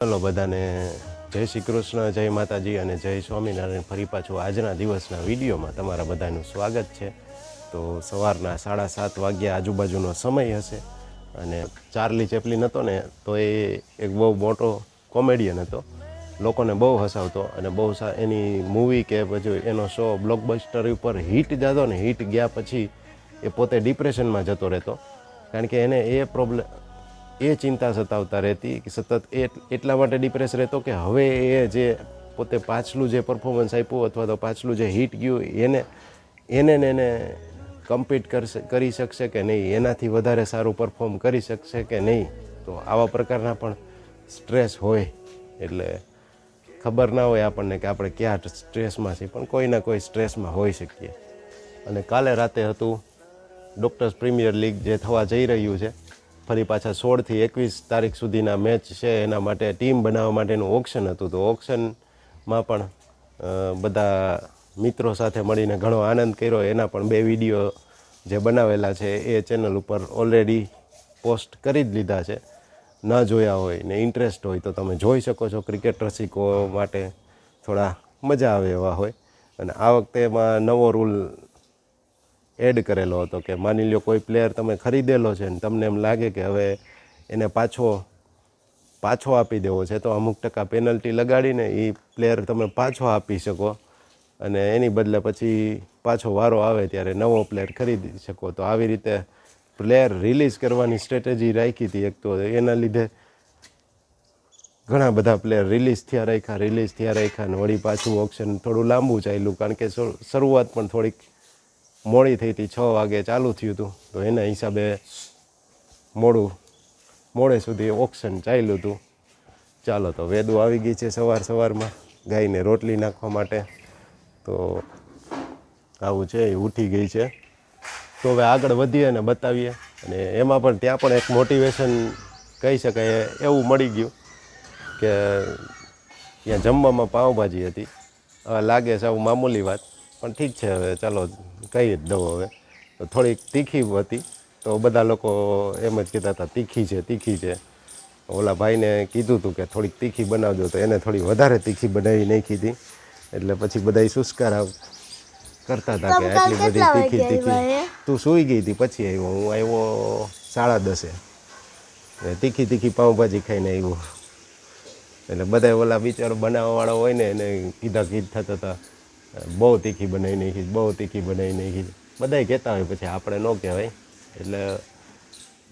ચાલો બધાને જય શ્રી કૃષ્ણ, જય માતાજી અને જય સ્વામિનારાયણ. ફરી પાછું આજના દિવસના વિડીયોમાં તમારા બધાનું સ્વાગત છે. તો સવારના સાડા સાત વાગ્યા આજુબાજુનો સમય હશે અને ચાર્લી ચેપલિન હતો ને, તો એ એક બહુ મોટો કોમેડિયન હતો. લોકોને બહુ હસાવતો અને બહુ એની મૂવી કે પછી એનો શો બ્લોકબસ્ટર ઉપર હિટ જતો ને હિટ ગયા પછી એ પોતે ડિપ્રેશનમાં જતો રહેતો. કારણ કે એને એ પ્રોબ્લેમ એ ચિંતા સતાવતા રહેતી કે સતત એ એટલા માટે ડિપ્રેસ રહેતો કે હવે એ જે પોતે પાછલું જે પરફોર્મન્સ આપ્યું અથવા તો પાછલું જે હિટ ગયું, એને એને ને એને કમ્પીટ કરશે, કરી શકશે કે નહીં? એનાથી વધારે સારું પરફોર્મ કરી શકશે કે નહીં? તો આવા પ્રકારના પણ સ્ટ્રેસ હોય. એટલે ખબર ના હોય આપણને કે આપણે ક્યાં સ્ટ્રેસમાં છીએ પણ કોઈના કોઈ સ્ટ્રેસમાં હોઈ શકીએ. અને કાલે રાતે હતું ડૉક્ટર્સ પ્રીમિયર લીગ જે થવા જઈ રહ્યું છે. ફરી પાછા સોળથી એકવીસ તારીખ સુધીના મેચ છે. એના માટે ટીમ બનાવવા માટેનું ઓક્શન હતું. તો ઓક્શનમાં પણ બધા મિત્રો સાથે મળીને ઘણો આનંદ કર્યો. એના પણ બે વીડિયો જે બનાવેલા છે એ ચેનલ ઉપર ઓલરેડી પોસ્ટ કરી જ લીધા છે. ન જોયા હોય ને ઇન્ટરેસ્ટ હોય તો તમે જોઈ શકો છો. ક્રિકેટ રસિકો માટે થોડા મજા આવે એવા હોય. અને આ વખતે એમાં નવો રૂલ એડ કરેલો હતો કે માની લો કોઈ પ્લેયર તમે ખરીદેલો છે ને તમને એમ લાગે કે હવે એને પાછો પાછો આપી દેવો છે, તો અમુક ટકા પેનલ્ટી લગાડીને એ પ્લેયર તમે પાછો આપી શકો અને એની બદલે પછી પાછો વારો આવે ત્યારે નવો પ્લેયર ખરીદી શકો. તો આવી રીતે પ્લેયર રિલીઝ કરવાની સ્ટ્રેટેજી રાખી હતી એક તો એના લીધે ઘણા બધા પ્લેયર રિલીઝ થયા રાખ્યા રિલીઝ થયા રાખ્યા ને વળી પાછું ઓપ્શન થોડું લાંબુ ચાલ્યું કારણ કે શરૂઆત પણ થોડીક મોડી થઈ હતી, છ વાગે ચાલુ થયું હતું. તો એના હિસાબે મોડું, મોડે સુધી ઓક્શન ચાલ્યું હતું. ચાલો, તો વેદુ આવી ગઈ છે સવાર સવારમાં ગાયને રોટલી નાખવા માટે. તો આવું છે, એ ઉઠી ગઈ છે. તો હવે આગળ વધીએ અને બતાવીએ. અને એમાં પણ ત્યાં પણ એક મોટિવેશન કહી શકાય, એવું મળી ગયું કે ત્યાં જમવામાં પાઉંભાજી હતી. લાગે છે, આવું મામૂલી વાત. પણ ઠીક છે હવે ચાલો કહી જ દઉં હવે. તો થોડીક તીખી હતી તો બધા લોકો એમ જ કહેતા હતા તીખી છે તીખી છે. ઓલા ભાઈને કીધું હતું કે થોડીક તીખી બનાવજો તો એને થોડી વધારે તીખી બનાવી નાખી હતી. એટલે પછી બધા સુસ્કાર કરતા હતા કે આટલી બધી તીખી તીખી. તું સૂઈ ગઈ હતી પછી આવ્યો. હું આવ્યો સાડા દસે. તીખી તીખી પાઉંભાજી ખાઈને આવ્યો. એટલે બધા ઓલા બિચારો બનાવવાવાળો હોય ને એને કીધા કીધ થતા હતા. બહુ તીખી બનાવી નાખી, બહુ તીખી બનાવી નાખી. બધાય કહેતા હોય પછી આપણે ન કહેવાય. એટલે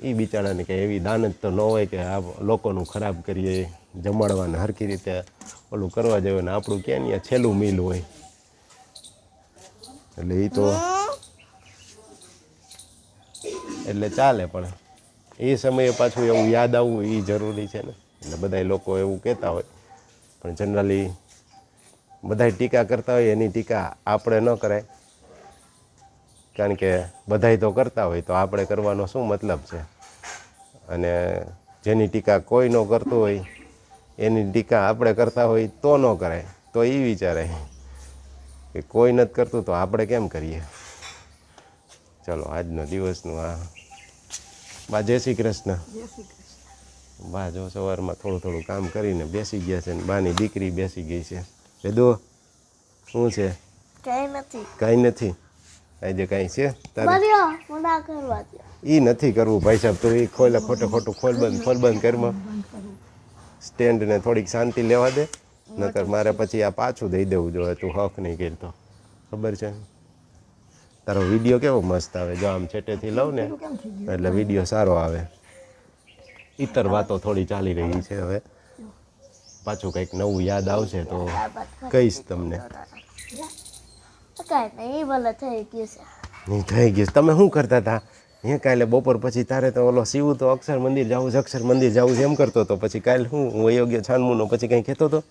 એ બિચારાને કે એવી દાનત તો ન હોય કે આ લોકોનું ખરાબ કરીએ, જમાડવાને હરખી રીતે ઓલું કરવા જોઈએ ને આપણું ક્યાં ત્યાં છેલ્લું મિલ હોય. એટલે એ તો એટલે ચાલે પણ. એ સમયે પાછું એવું યાદ આવવું એ જરૂરી છે ને. એટલે બધા લોકો એવું કહેતા હોય. પણ જનરલી બધાય ટીકા કરતા હોય એની ટીકા આપણે ન કરાય. કારણ કે બધાય તો કરતા હોય તો આપણે કરવાનો શું મતલબ છે? અને જેની ટીકા કોઈ ન કરતું હોય એની ટીકા આપણે કરતા હોય તો ન કરાય. તો એ વિચારે કે કોઈ નથી કરતું તો આપણે કેમ કરીએ? ચલો આજનો દિવસનું આ. બા જય શ્રી કૃષ્ણ. બા જો સવારમાં થોડું થોડું કામ કરીને બેસી ગયા છે ને બાની દીકરી બેસી ગઈ છે. વેદો? શું છે? કઈ નથી. કાંઈ નથી. આજે કાંઈ છે એ નથી કરવું ભાઈ સાહેબ તું એ ખોલે ખોટો ખોટું ખોલ બંધ ખોલ બંધ કરમાં સ્ટેન્ડને થોડીક શાંતિ લેવા દે નકર મારે પછી આ પાછું દઈ દેવું જોઈએ તું હક નહીં કરતો. ખબર છે? તારો વીડિયો કેવો મસ્ત આવે જો આમ છેટેથી લઉં ને એટલે વીડિયો સારો આવે. ઇતર વાતો થોડી ચાલી રહી છે હવે. પાછું કંઈક નવું યાદ આવશે તો કહીશ તમને. થઈ ગયું તમે શું કરતા હતા? હે કાલે બપોર પછી તારે તો ઓલો સીવું તો અક્ષર મંદિર જવું છે અક્ષર મંદિર જવું છે એમ કરતો હતો. પછી કાલે હું હું અયોગ્ય છાનમુનો પછી કંઈ કહેતો હતો?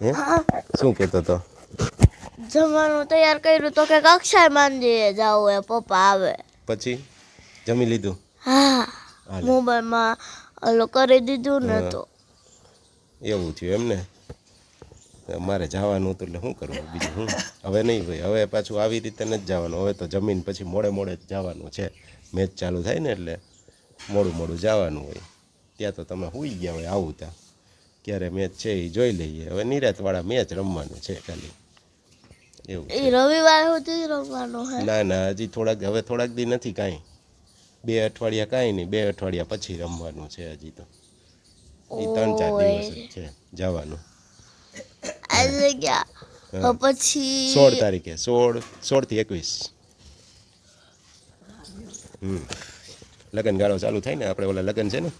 હે? શું કહેતો હતો? જમવાનું તૈયાર કર્યું તો કે અક્ષર મંદિરે જવું એ પપ્પા આવે. પછી? જમી લીધું? હા. મોબાઈલમાં ઓલો કરી દીધું ને તો. એવું થયું એમ ને મારે જવાનું હતું એટલે શું કરવું? બીજું હું હવે નહીં ભાઈ હવે પાછું આવી રીતે નથી જવાનું. હવે તો જમીન પછી મોડે મોડે જ જવાનું છે. મેચ ચાલુ થાય ને એટલે મોડું મોડું જવાનું હોય. ત્યાં તો તમે સૂઈ ગયા હોય આવું ત્યાં. ક્યારે મેચ છે એ જોઈ લઈએ. હવે નિરાતવાળા મેચ રમવાનું છે ખાલી. એવું રવિવાર સુધી રમવાનું ના ના હજી થોડાક હવે થોડાક દી નથી કાંઈ. બે અઠવાડિયા કાંઈ નહીં બે અઠવાડિયા પછી રમવાનું છે હજી તો. એ ત્રણ ચાર દિવસ જ છે જવાનું આજે ગયા પછી સોળ તારીખે સોળ સોળથી એકવીસ હમ લગ્ન ગાળો ચાલુ થાય ને આપણે ઓલા લગ્ન છે ને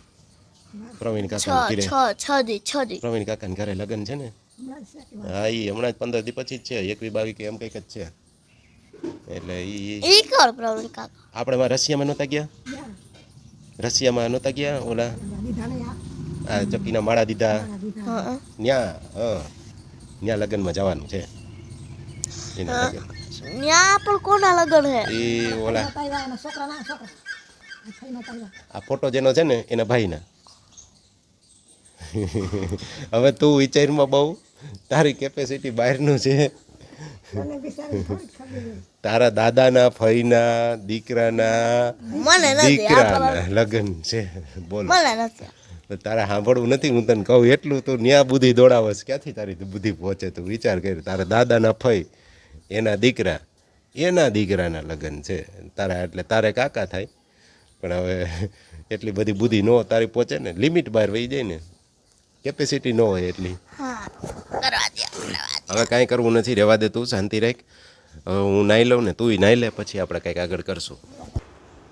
પ્રવીણ છ કાકા ઘરે છ છ દી છ દી પ્રવીણ કાકાને ઘરે લગ્ન છે ને હા એ હમણાં જ પંદર દી પછી જ છે એકવી બાવી કે એમ કંઈક જ છે એટલે એ ઈ કર પ્રવીણ કાકા આપણે માં રશિયામાં નહોતા ગયા રશિયામાં નહોતા ગયા ઓલા આ ચક્કીના માળા દીધા. હા ન્યા હા. ન્યા લગ્નમાં જવાનું છે. એના લગ્ન. ત્યાં પણ કોના લગન હે? એ ઓલા આ ફોટો જેનો છે ને એના ભાઈના. હવે તું વિચારમાં બહુ તારી કેપેસિટી બહારનું છે. તારા દાદાના ફઈના દીકરાના દીકરાના લગ્ન છે. બોલો. મને નથી. તો તારે સાંભળવું નથી, હું તને કહું એટલું તું ન્યા બુદ્ધિ દોડાવસ. ક્યાંથી તારી બુદ્ધિ પહોંચે તું? વિચાર કર, તારા દાદાના ફઈ, એના દીકરા, એના દીકરાના લગ્ન છે. તારા એટલે તારે કાકા થાય, પણ હવે એટલી બધી બુદ્ધિ ન તારી પહોંચે ને, લિમિટ બહાર વહી જાય ને. કેપેસિટી ન હોય એટલી. હવે કાંઈ કરવું નથી, રહેવા દે તું, શાંતિ રાખ. હું નાહી લઉં ને, તુંય નાહી લે, પછી આપણે કંઈક આગળ કરશું.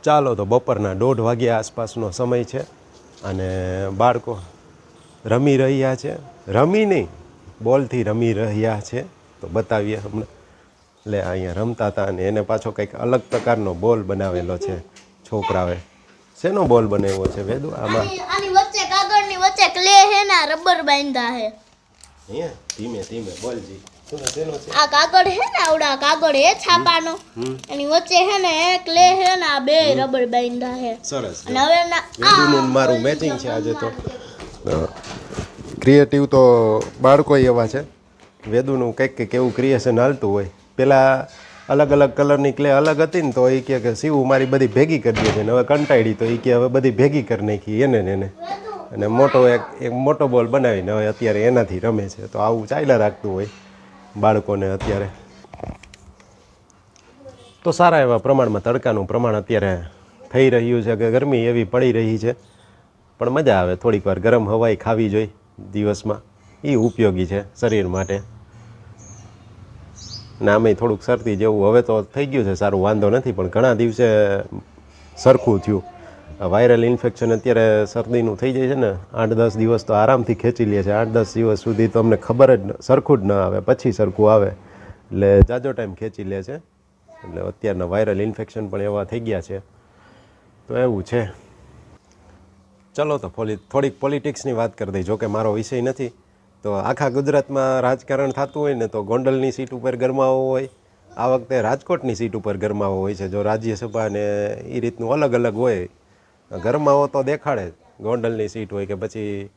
ચાલો તો બપોરના દોઢ વાગ્યા આસપાસનો સમય છે. અને બાળકો રમી રહ્યા છે. રમી નહીં બોલથી રમી રહ્યા છે. તો બતાવીએ હમણાં. એટલે અહીંયા રમતા હતા અને એને પાછો કંઈક અલગ પ્રકારનો બોલ બનાવેલો છે છોકરાઓએ. શેનો બોલ બનાવ્યો છે વેદુ? આમાં? આની વચ્ચે કાગળની વચ્ચે ક્લે હે ને રબર બાંધા હે. હે ધીમે ધીમે બોલજી. આ કાગળ હે ને આવડા કાગળ હે છાપાનો. એની વચ્ચે હે ને ક્લે હે આ બે રબર બાંધ્યા છે. સરસ અને હવે ના વેદુનું મારું મેચિંગ છે આજે તો. ક્રિએટિવ તો બાળકો એવા છે. વેદુનું કંઈક કંઈક એવું ક્રિએશન હાલતું હોય. પહેલાં અલગ અલગ કલરની ક્લે અલગ હતી ને તો એ કહે કે શિવ મારી બધી ભેગી કરી દે છે ને હવે કંટાળી તો એ કે હવે બધી ભેગી કરી નાખી એને ને એને. અને મોટો એક એક મોટો બોલ બનાવીને હવે અત્યારે એનાથી રમે છે. તો આવું ચાલ્યા રાખતું હોય બાળકોને અત્યારે. તો સારા એવા પ્રમાણમાં તડકાનું પ્રમાણ અત્યારે થઈ રહ્યું છે કે ગરમી એવી પડી રહી છે. પણ મજા આવે થોડીક વાર ગરમ હવાઈ ખાવી જોઈએ દિવસમાં. એ ઉપયોગી છે શરીર માટે. ને આમે થોડુંક શરદી જેવું હવે તો થઈ ગયું છે, સારું વાંધો નથી, પણ ઘણા દિવસે સરખું થયું. વાયરલ ઇન્ફેક્શન અત્યારે શરદીનું થઈ જાય છે ને, આઠ દસ દિવસ તો આરામથી ખેંચી લે છે. આઠ દસ દિવસ સુધી તો અમને ખબર જ સરખું જ ન આવે, પછી સરખું આવે. એટલે જાજો ટાઈમ ખેંચી લે છે. એટલે અત્યારના વાયરલ ઇન્ફેક્શન પણ એવા થઈ ગયા છે. તો એવું છે. ચલો તો થોડીક પોલિટિક્સની વાત કરી દઈ. જોકે મારો વિષય નથી, તો આખા ગુજરાતમાં રાજકારણ થતું હોય ને તો ગોંડલની સીટ ઉપર ગરમાવો હોય. આ વખતે રાજકોટની સીટ ઉપર ગરમાવો હોય છે. જો રાજ્યસભા ને એ રીતનું અલગ અલગ હોય, ગરમાવો તો દેખાડે. ગોંડલની સીટ હોય કે પછી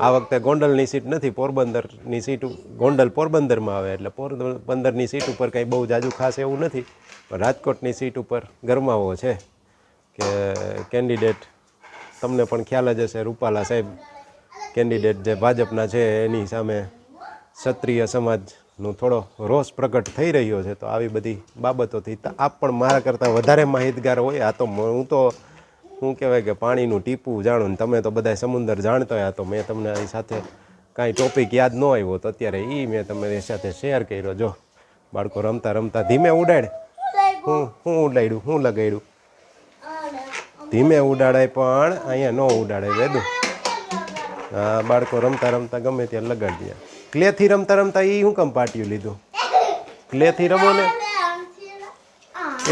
આ વખતે ગોંડલની સીટ નથી, પોરબંદરની સીટ ગોંડલ પોરબંદરમાં આવે એટલે પોરબંદરની સીટ ઉપર કંઈ બહુ જાજુ ખાસ એવું નથી, પણ રાજકોટની સીટ ઉપર ગરમાવો છે કે કેન્ડિડેટ, તમને પણ ખ્યાલ જ હશે, રૂપાલા સાહેબ કેન્ડિડેટ જે ભાજપના છે, એની સામે ક્ષત્રિય સમાજનો થોડો રોષ પ્રગટ થઈ રહ્યો છે, તો આવી બધી બાબતોથી આપ પણ મારા કરતાં વધારે માહિતગાર હોય, આ તો હું તો શું કહેવાય કે પાણીનું ટીપું જાણો ને તમે તો બધા સમુદર જાણતા હોય તો મેં તમને આની સાથે કાંઈ ટોપિક યાદ ન આવ્યો તો અત્યારે એ મેં તમારી સાથે શેર કર્યો. જો બાળકો રમતા રમતા ધીમે ઉડાડ. હું હું ઉડાડ્યું હું લગાડ્યું. ધીમે ઉડાડાય પણ અહીંયા ન ઉડાડાય વેદું. હા બાળકો રમતા રમતા ગમે ત્યાં લગાડી દે. ક્લેથી રમતા રમતા એ શું કમ પાટિયું લીધું? ક્લેથી રમો ને.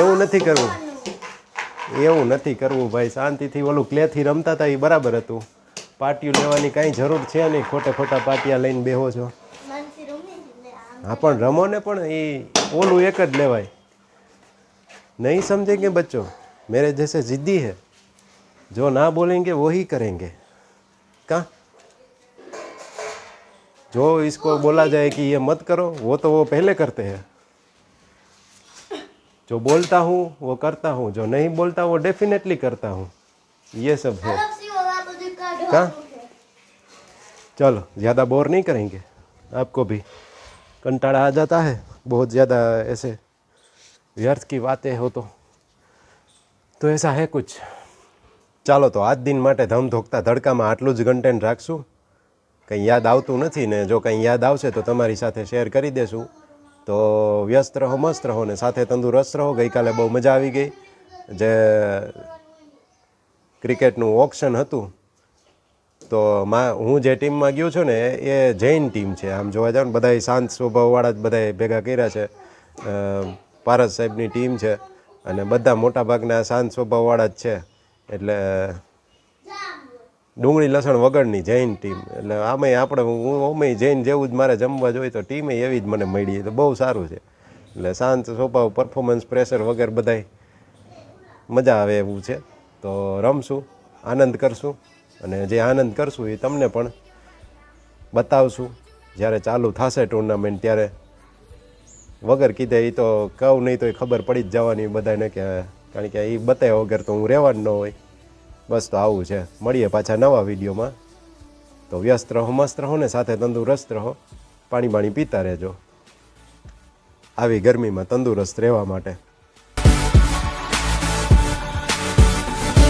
એવું નથી કરવું. એવું નથી કરવું ભાઈ શાંતિથી ઓલું ક્લેથી રમતા હતા એ બરાબર હતું પાટિયું લેવાની કાંઈ જરૂર છે નહીં ખોટે ખોટા પાટિયા લઈને બેહો છો હા પણ રમો ને પણ એ ઓલું એક જ લેવાય नहीं समझेंगे बच्चों मेरे जैसे जिद्दी है जो ना बोलेंगे वही करेंगे कहाँ जो इसको बोला जाए कि ये मत करो वो तो वो पहले करते हैं जो बोलता हूँ वो करता हूँ जो नहीं बोलता वो डेफिनेटली करता हूँ ये सब है कहाँ चलो ज़्यादा बोर नहीं करेंगे आपको भी कंटाड़ा आ जाता है बहुत ज़्यादा ऐसे व्यर्थ की बातें हो तो તો એસા હે કુછ ચાલો તો આજ દિન માટે ધમ ધોકતા ધડકામાં આટલું જ કન્ટેન્ટ રાખશું કંઈ યાદ આવતું નથી ને જો કંઈ યાદ આવશે તો તમારી સાથે શેર કરી દેશું તો વ્યસ્ત રહો, મસ્ત રહો ને સાથે તંદુરસ્ત રહો. ગઈકાલે બહુ મજા આવી ગઈ. જે ક્રિકેટનું ઓક્શન હતું, તો હું જે ટીમમાં ગયો છું ને, એ જૈન ટીમ છે. આમ જોવા જાવ ને, બધાય શાંત સ્વભાવવાળા જ બધાય ભેગા કર્યા છે. પારસ સાહેબની ટીમ છે અને બધા મોટાભાગના શાંત સ્વભાવવાળા જ છે. એટલે ડુંગળી લસણ વગરની જૈન ટીમ. એટલે આમેય આપણે, હું ઓમેય જૈન જેવું જ મારે જમવા જોઈએ તો ટીમે એવી જ મને મળી. તો બહુ સારું છે. એટલે શાંત સ્વભાવ પરફોર્મન્સ પ્રેશર વગર બધાય મજા આવે એવું છે. તો રમશું, આનંદ કરશું અને જે આનંદ કરશું એ તમને પણ બતાવશું. જ્યારે ચાલુ થશે ટુર્નામેન્ટ ત્યારે વગર કીધે એ તો કહું નહીં તો એ ખબર પડી જ જવાની બધાને કે, કારણ કે એ બતાવ્યા વગર તો હું રહેવાનું ન હોય. બસ તો આવું છે. મળીએ પાછા નવા વિડીયોમાં. તો વ્યસ્ત રહો, મસ્ત રહો ને સાથે તંદુરસ્ત રહો. પાણી બાણી પીતા રહેજો. આવી ગરમીમાં તંદુરસ્ત રહેવા માટે.